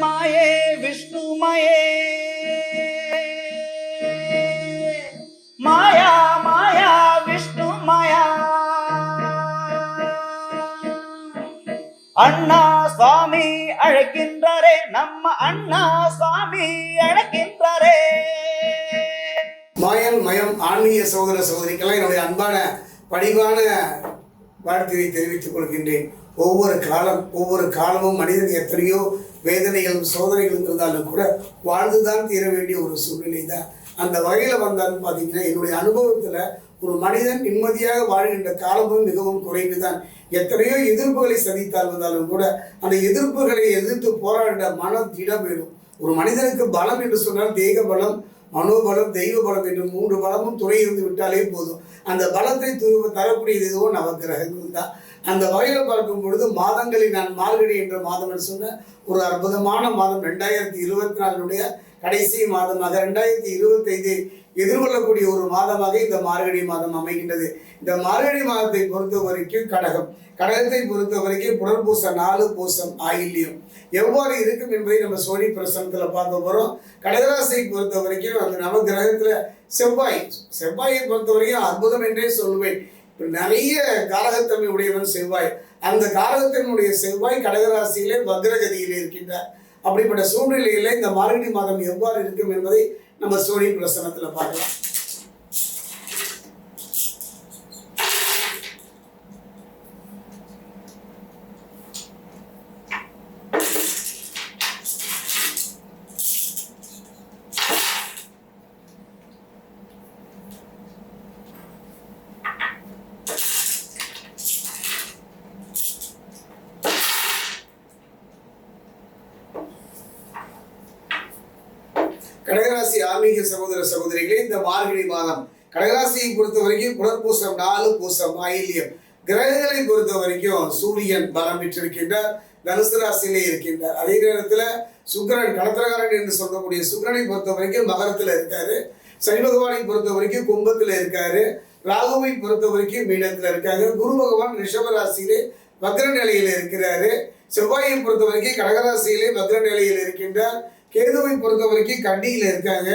மாயே விஷ்ணுமயே. மாயா மாயா விஷ்ணு மாயா அண்ணா சுவாமி அழைக்கின்றாரே நம்ம அண்ணா சுவாமி அழைக்கின்றாரே. மாயன் மயம் ஆன்மீக சகோதர சகோதரிக்கெல்லாம் என்னுடைய அன்பான பணிவான வாழ்த்துவை தெரிவித்துக் கொள்கின்றேன். ஒவ்வொரு காலம் ஒவ்வொரு காலமும் மனிதன் எத்தனையோ வேதனைகளும் சோதனைகளும் இருந்தாலும் கூட வாழ்ந்துதான் தீர வேண்டிய ஒரு சூழ்நிலை தான் அந்த வகையில் வந்தாலும் பார்த்தீங்கன்னா என்னுடைய அனுபவத்தில் ஒரு மனிதன் நிம்மதியாக வாழ்கின்ற காலமும் மிகவும் குறைவு தான் எத்தனையோ எதிர்ப்புகளை சந்தித்தால் வந்தாலும் கூட அந்த எதிர்ப்புகளை எதிர்த்து போராட மன திடம் வேணும் ஒரு மனிதனுக்கு பலம் என்று சொன்னால் தேக பலம் மனோபலம் தெய்வ பலம் என்று மூன்று பலமும் துணை இருந்து விட்டாலே போதும். அந்த பலத்தை து- தரக்கூடியது எதுவும் நவகிரகங்கள் தான் அந்த வகையில் பார்க்கும் பொழுது மாதங்களில் நான் மார்கழி என்ற மாதம் என்று சொன்ன ஒரு அற்புதமான மாதம் ரெண்டாயிரத்தி இருபத்தி நாலுடைய கடைசி மாதமாக ரெண்டாயிரத்தி இருபத்தைந்து எதிர்கொள்ளக்கூடிய ஒரு மாதமாக இந்த மார்கழி மாதம் அமைகின்றது. இந்த மார்கழி மாதத்தை பொறுத்த வரைக்கும் கடகம். கடகத்தை பொறுத்த வரைக்கும் புனர்பூச நாலு பூசம் ஆயில்யம். எவ்வாறு இருக்கும் என்பதை நம்ம சோழி பிரசனத்தில் பார்க்க போகிறோம் கடகராசியை பொறுத்த வரைக்கும் அந்த நவ கிரகத்தில் செவ்வாய். செவ்வாயை பொறுத்த வரைக்கும் அற்புதம் என்றே சொல்வேன். நிறைய காரகத்தன்மை உடையவன் செவ்வாய். அந்த காரகத்தினுடைய செவ்வாய் கடகராசியிலே வக்ரகதியிலே இருக்கின்றார். அப்படிப்பட்ட சூழ்நிலையில இந்த மார்கழி மாதம் எவ்வாறு இருக்கும் என்பதை நம்ம சோழி பிரசனத்தில் பார்க்கலாம். ஆன்மீக சகோதர சகோதரிகளே இந்த மார்கழி மாதம் கடகராசியை பொறுத்த வரைக்கும் புனர்பூசம் நாலு பூசம் ஆயில்யம் கிரகங்களை பொறுத்த வரைக்கும் சூரியன் பலம் பெற்றிருக்கின்றார் தனுசு ராசியிலே இருக்கின்றார். அதே நேரத்தில் சுக்கிரன் கடத்திரகாரன் என்று சொல்லக்கூடிய சுக்கிரனை பொறுத்த வரைக்கும் மகரத்தில் இருக்காரு. சனி பகவானை பொறுத்த வரைக்கும் கும்பத்தில் இருக்காரு. ராகுவை பொறுத்த வரைக்கும் மீனத்தில் இருக்காங்க குரு பகவான் ரிஷப ராசியிலே வக்ர நிலையில் இருக்கிறாரு. செவ்வாயை பொறுத்த வரைக்கும் கடகராசியிலே வக்ர நிலையில் இருக்கின்றார். கேதுவை பொறுத்த வரைக்கும் கண்டியில் இருக்காங்க.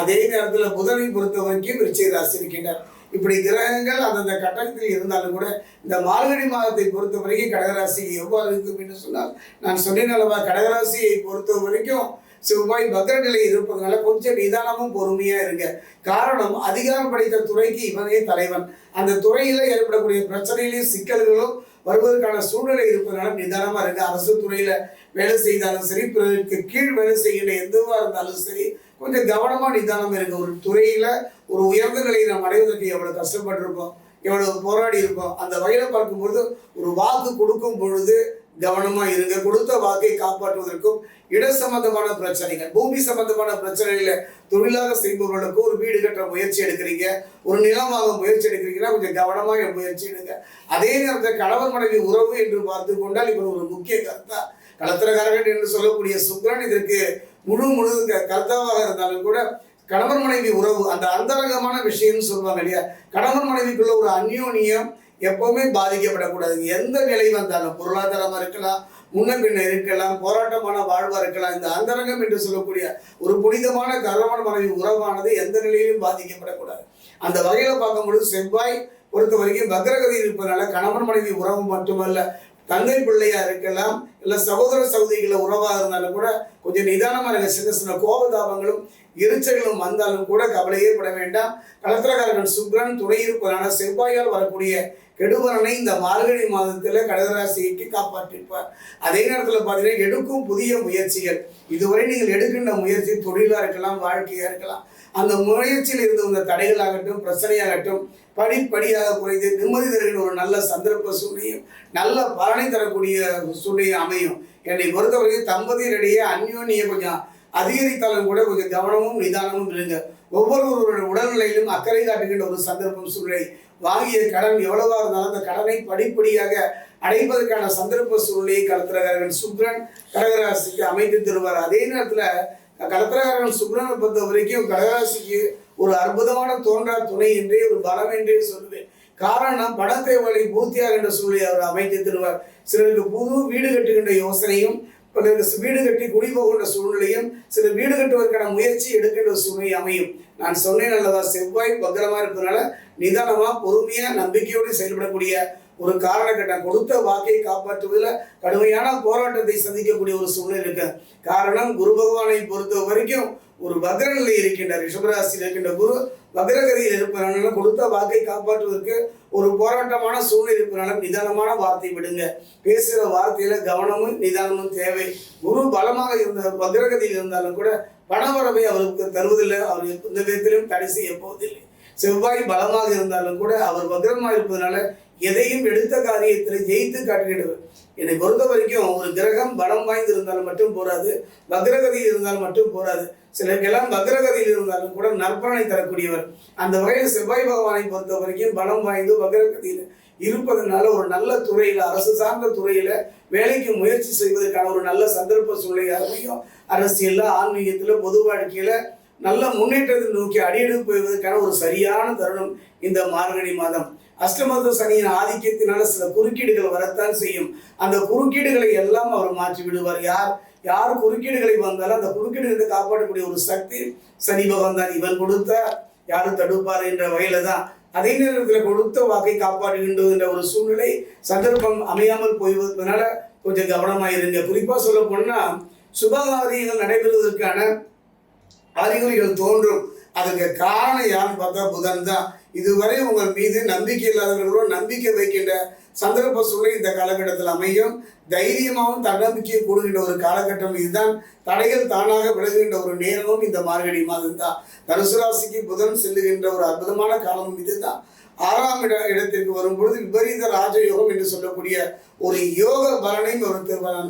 அதே நேரத்தில் புதனை பொறுத்த வரைக்கும் விருச்சிக ராசி இருக்கின்றார். இப்படி கிரகங்கள் அந்தந்த கட்டத்தில் இருந்தாலும் கூட இந்த மார்கழி மாதத்தை பொறுத்த வரைக்கும் கடகராசி எவ்வாறு இருக்கும் என்று சொன்னால் நான் சொன்னேன் அல்லவா கடகராசியை பொறுத்த வரைக்கும் செவ்வாய் பத்திர நிலை இருப்பதனால கொஞ்சம் நிதானமும் பொறுமையா இருங்க. காரணம் அதிகாரம் படைத்த துறைக்கு இவனே தலைவன். அந்த துறையில ஏற்படக்கூடிய பிரச்சனைகளையும் சிக்கல்களும் வருவதற்கான சூழ்நிலை இருப்பதனால நிதானமா இருங்க. அரசு துறையில வேலை செய்தாலும் சரி பிறருக்கு கீழ் வேலை செய்கின்ற எதுவாக இருந்தாலும் சரி கொஞ்சம் கவனமாக நிதானம் இருங்க. ஒரு துறையில் ஒரு உயர்ந்த நிலையை நாம் அடைவதற்கு எவ்வளோ கஷ்டப்பட்டிருப்போம் எவ்வளவு போராடி இருப்போம் அந்த வகையில் பார்க்கும்பொழுது ஒரு வாக்கு கொடுக்கும் பொழுது கவனமாக இருங்க. கொடுத்த வாக்கை காப்பாற்றுவதற்கும் இட சம்பந்தமான பிரச்சனைகள் பூமி சம்பந்தமான பிரச்சனைகளை தொழிலாக செய்பவர்களுக்கு ஒரு வீடு கட்ட முயற்சி எடுக்கிறீங்க ஒரு நிலமாக முயற்சி எடுக்கிறீங்கன்னா கொஞ்சம் கவனமாக முயற்சி எடுங்க. அதே நேரத்தில் கணவன் மனைவி உறவு என்று பார்த்து கொண்டால் இவர் ஒரு முக்கிய கர்த்தா. கலத்திரகாரகன் என்று சொல்லக்கூடிய சுக்கிரன் இதற்கு முழு முழு கர்த்தாவாக இருந்தாலும் கூட கணவன் மனைவி உறவு அந்த அந்தரங்கமான விஷயம்னு சொல்லுவாங்க இல்லையா? கணவன் மனைவிக்குள்ள ஒரு அந்யோன்யம் எப்பவுமே பாதிக்கப்படக்கூடாது. எந்த நிலை வந்தாலும் பொருளாதாரமா இருக்கலாம் முன்ன பின்ன இருக்கலாம் போராட்டமான வாழ்வா இருக்கலாம். இந்த அந்தரங்கம் என்று சொல்லக்கூடிய ஒரு புனிதமான கணவன் மனைவி உறவானது எந்த நிலையிலும் பாதிக்கப்படக்கூடாது. அந்த வகையில பார்க்கும்பொழுது செவ்வாய் பொறுத்த வரைக்கும் பக்ரகதி இருப்பதனால கணவன் மனைவி உறவு மட்டுமல்ல தங்கை பிள்ளையா இருக்கலாம் இல்ல சகோதர சகோதரிகளை உறவா இருந்தாலும் கூட கொஞ்சம் நிதானமா இருக்க சின்ன சின்ன கோபதாபங்களும் எரிச்சல்களும் வந்தாலும் கூட கவலையே பட வேண்டாம். கலத்திரக்காரர்கள் சுக்ரன் துணை இருப்பதனால செவ்வாயால் வரக்கூடிய கெடுபலனை இந்த மார்கழி மாதத்தில் கடகராசிக்கு காப்பாற்றிருப்பார் அதே நேரத்தில் பார்த்தீங்கன்னா எடுக்கும் புதிய முயற்சிகள். இதுவரை நீங்கள் எடுக்கின்ற முயற்சி தொழிலாக இருக்கலாம் வாழ்க்கையாக இருக்கலாம். அந்த முயற்சியில் இருந்து வந்த தடைகளாகட்டும் பிரச்சனையாகட்டும் படிப்படியாக குறைந்து நிம்மதி தருகிற ஒரு நல்ல சந்தர்ப்ப சூழ்நிலையும் நல்ல பலனை தரக்கூடிய சூழ்நிலையும் அமையும். என்னை பொறுத்தவரைக்கும் தம்பதியரிடையே அந்யோன்ய கொஞ்சம் அதிகரித்தாலும் கூட கொஞ்சம் கவனமும் நிதானமும் இருங்க. ஒவ்வொருவருடைய உடல்நிலையிலும் அக்கறை காட்டுகின்ற ஒரு சந்தர்ப்பம் சூழ்நிலை வாங்கிய கடன் எவ்வளவாக இருந்தாலும் அந்த கடனை படிப்படியாக அடைப்பதற்கான சந்தர்ப்ப சூழ்நிலையை கலத்திரகாரன் சுக்ரன் கடகராசிக்கு அமைத்து தருவார். அதே நேரத்தில் கலத்திரகாரன் சுக்ரனை பொறுத்த வரைக்கும் கடகராசிக்கு ஒரு அற்புதமான தோன்றா துணை என்றே ஒரு பலம் என்றே சொல்லுவேன். காரணம் பணத்தை வழி பூர்த்தியாகின்ற சூழ்நிலை அவர் அமைத்து தருவார். சிலருக்கு புது வீடு கட்டுகின்ற யோசனையும் வீடு கட்டி குடிபோகின்ற சூழ்நிலையும் சில வீடு கட்டுவதற்கான முயற்சி எடுக்கின்ற சூழ்நிலை அமையும். நான் சொன்னேன் அல்லவா செவ்வாய் பத்திரமா இருப்பதனால நிதானமா பொறுமையா நம்பிக்கையோடு செயல்படக்கூடிய ஒரு காரணக்கட்டம் கொடுத்த வாக்கை காப்பாற்றுவதில் கடுமையான போராட்டத்தை சந்திக்கக்கூடிய ஒரு சூழ்நிலை இருக்கு. காரணம் குரு பகவானை பொறுத்த வரைக்கும் ஒரு வக்ரநிலை இருக்கின்ற ரிஷபராசியில் இருக்கின்ற குரு வக்ரகதியில் இருப்பதனால கொடுத்த வாக்கை காப்பாற்றுவதற்கு ஒரு போராட்டமான சூழ்நிலை இருப்பதனால நிதானமான வார்த்தை விடுங்க. பேசுகிற வார்த்தையில கவனமும் நிதானமும் தேவை. குரு பலமாக இருந்த வக்ரகதியில் இருந்தாலும் கூட பணவரவை அவருக்கு தருவதில்லை. அவர் எந்த விதத்திலும் தடை செய்ய போவதில்லை. செவ்வாய் பலமாக இருந்தாலும் கூட அவர் வக்ரமாக இருப்பதனால எதையும் எடுத்த காரியத்தில் ஜெயித்து காட்டுகின்றவர் என்னை பொறுத்த வரைக்கும் ஒரு கிரகம் பலம் வாய்ந்து இருந்தாலும் மட்டும் போராது வக்ரகதியில் இருந்தாலும் மட்டும் போராது. சிலருக்கெல்லாம் வக்ரகதியில் இருந்தாலும் கூட நற்பலனை தரக்கூடியவர். அந்த வகையில் செவ்வாய் பகவானை பொறுத்த வரைக்கும் பலம் வாய்ந்து வக்ரகதியில் இருப்பதனால ஒரு நல்ல துறையில அரசு சார்ந்த துறையில வேலைக்கு முயற்சி செய்வதற்கான ஒரு நல்ல சந்தர்ப்ப சூழ்நிலை அமையும் அரசியல்ல ஆன்மீகத்துல பொது வாழ்க்கையில நல்ல முன்னேற்றத்தை நோக்கி அடியெடுப்பு போவதற்கான ஒரு சரியான தருணம் இந்த மார்கழி மாதம். அஷ்டமத்து சனியின் ஆதிக்கத்தினால சில குறுக்கீடுகள் வரத்தான் செய்யும். அந்த குறுக்கீடுகளை எல்லாம் அவர் மாற்றி விடுவார். யார் யார் குறுக்கீடுகளை வந்தாலும் அந்த குறுக்கீடுகளை காப்பாற்றக்கூடிய ஒரு சக்தி சனி பகவான் தான் இவன் கொடுத்தா யாரும் தடுப்பார் என்ற வகையில தான் அதே நேரத்தில் கொடுத்த வாக்கை காப்பாற்றுகின்றது என்ற ஒரு சூழ்நிலை சந்தர்ப்பம் அமையாமல் போய்வதனால கொஞ்சம் கவனமாயிருங்க குறிப்பா சொல்ல போனா சுபகாரியங்கள் நடைபெறுவதற்கான அறிகுறிகள் தோன்றும். அதுக்கு காரணம் யாருன்னு பார்த்தா புதன் தான். இதுவரை உங்கள் மீது நம்பிக்கை இல்லாதவர்களோட நம்பிக்கை வைக்கின்ற சந்தர்ப்ப சூழ்நிலை இந்த காலகட்டத்தில் அமையும். தைரியமாகவும் தன்னம்பிக்கையை கூடுகின்ற ஒரு காலகட்டம் இதுதான். தடைகள் தானாக விலகுகின்ற ஒரு நேரமும் இந்த மார்கழி மாதம் தான் தனுசு ராசிக்கு புதன் செல்லுகின்ற ஒரு அற்புதமான காலமும் இதுதான். ஆறாம் இட இடத்திற்கு வரும்பொழுது விபரீத ராஜயோகம் என்று சொல்லக்கூடிய ஒரு யோக பலனையும் ஒரு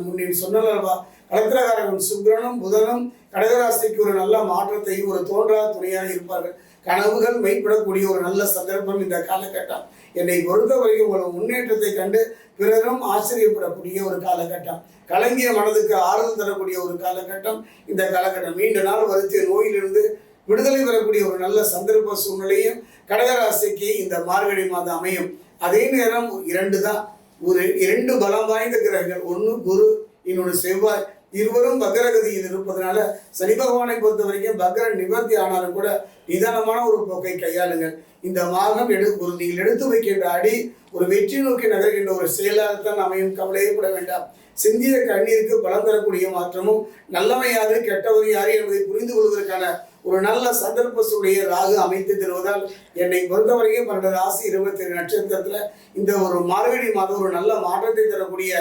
முன்னே சொன்னலவா கலத்திரகாரகன் சுக்ரனும் புதனும் கடகராசிக்கு ஒரு நல்ல மாற்றத்தையும் ஒரு தோன்றா துணையாக இருப்பார்கள். கனவுகள் மெய்ப்படக்கூடிய ஒரு நல்ல சந்தர்ப்பம் இந்த காலகட்டம். என்னை பொறுத்தவரையும் உங்கள் முன்னேற்றத்தை கண்டு பிறரும் ஆச்சரியப்படக்கூடிய ஒரு காலகட்டம். கலங்கிய மனதுக்கு ஆறுதல் தரக்கூடிய ஒரு காலகட்டம் இந்த காலகட்டம். நீண்ட நாள் வருத்திய நோயிலிருந்து விடுதலை பெறக்கூடிய ஒரு நல்ல சந்தர்ப்ப சூழ்நிலையும் கடகராசிக்கு இந்த மார்கழி மாதம் அமையும். அதே நேரம் இரண்டு தான். ஒரு இரண்டு பலம் வாய்ந்த கிரகங்கள். ஒன்று குரு இன்னொன்று செவ்வாய். இருவரும் பக்ரகதியில் இருப்பதனால சனி பகவானை பொறுத்த வரைக்கும் பக்ர நிவர்த்தி ஆனாலும் கூட நிதானமான ஒரு போக்கை கையாளுங்கள். இந்த மாதம் எடு ஒரு நீங்கள் எடுத்து வைக்கின்ற அடி ஒரு வெற்றி நோக்கி நகர்கின்ற ஒரு செயலாகத்தான் அமையும். கவலையப்பட வேண்டாம். சிந்திய கண்ணீருக்கு பலம் தரக்கூடிய மாற்றமும் நல்லவன் யாரு கெட்டவன் யாரு என்பதை புரிந்து கொள்வதற்கான ஒரு நல்ல சந்தர்ப்பத்துடைய ராகு அமைத்து தருவதால் என்னை பொறுத்தவரைக்கும் பன்னெண்டு ராசி இருபத்தி ஏழு நட்சத்திரத்துல இந்த ஒரு மார்கழி மாதம் ஒரு நல்ல மாற்றத்தை தரக்கூடிய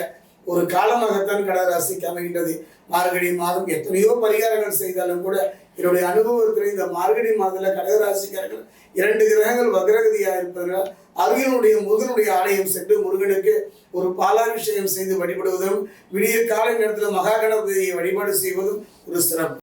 ஒரு காலமாகத்தான் கடகராசிக்கு அமைகின்றது. மார்கழி மாதம் எத்தனையோ பரிகாரங்கள் செய்தாலும் கூட என்னுடைய அனுபவத்தில் இந்த மார்கழி மாதத்தில் கடகராசிக்காரர்கள் இரண்டு கிரகங்கள் வக்ரகதியாக இருப்பதனால் அருகினுடைய முருகனுடைய ஆலயம் சென்று முருகனுக்கு ஒரு பாலாபிஷேகம் செய்து வழிபடுவதும் விடிய காலை நேரத்தில் மகா கணபதியை வழிபாடு செய்வதும் ஒரு சிறப்பு.